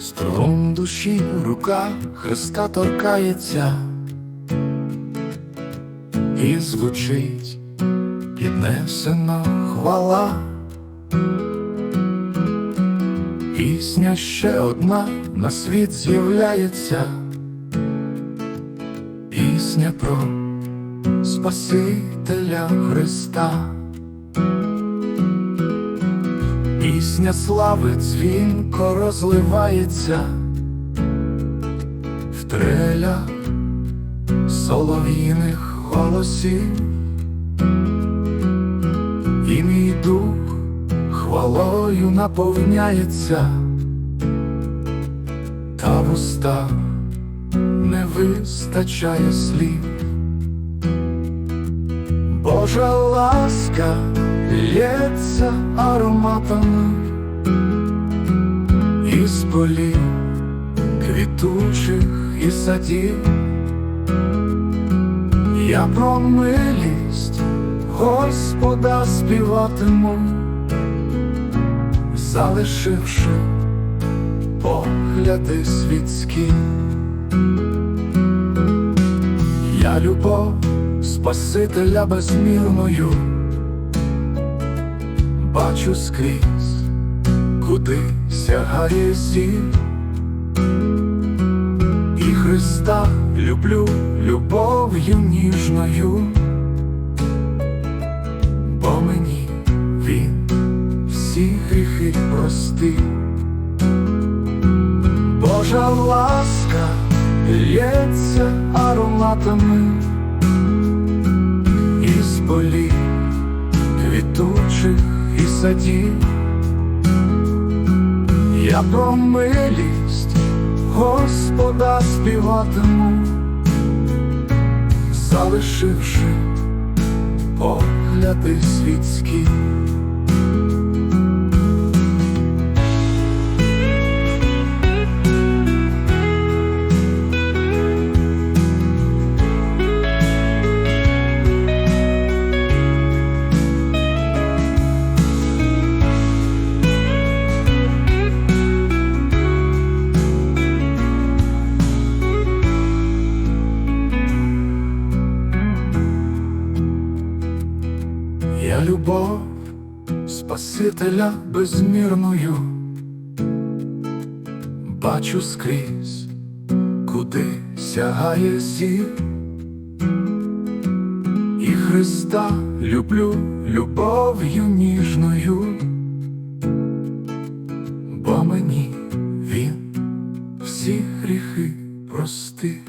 Струм душі в руках хреста торкається і звучить піднесена хвала, пісня ще одна на світ з'являється, пісня про. Спасителя Христа. Пісня слави дзвінко розливається в трелях солов'їних голосів, і мій дух хвалою наповняється, та в устах не вистачає слів. Божа ласка лється ароматами із полів квітучих і садів. Я про милість Господа співатиму, залишивши погляди світські. Спасителя безмірною, бачу скрізь, куди сягає зір. І Христа люблю любов'ю ніжною, бо мені Він всі гріхи простив. Божа ласка лється ароматами полів квітучих і садів. Я про милість Господа співатиму, залишивши погляди світські. любов Спасителя безмірною, бачу скрізь, куди сягає зір, і Христа люблю любов'ю ніжною, бо мені він всі гріхи простив.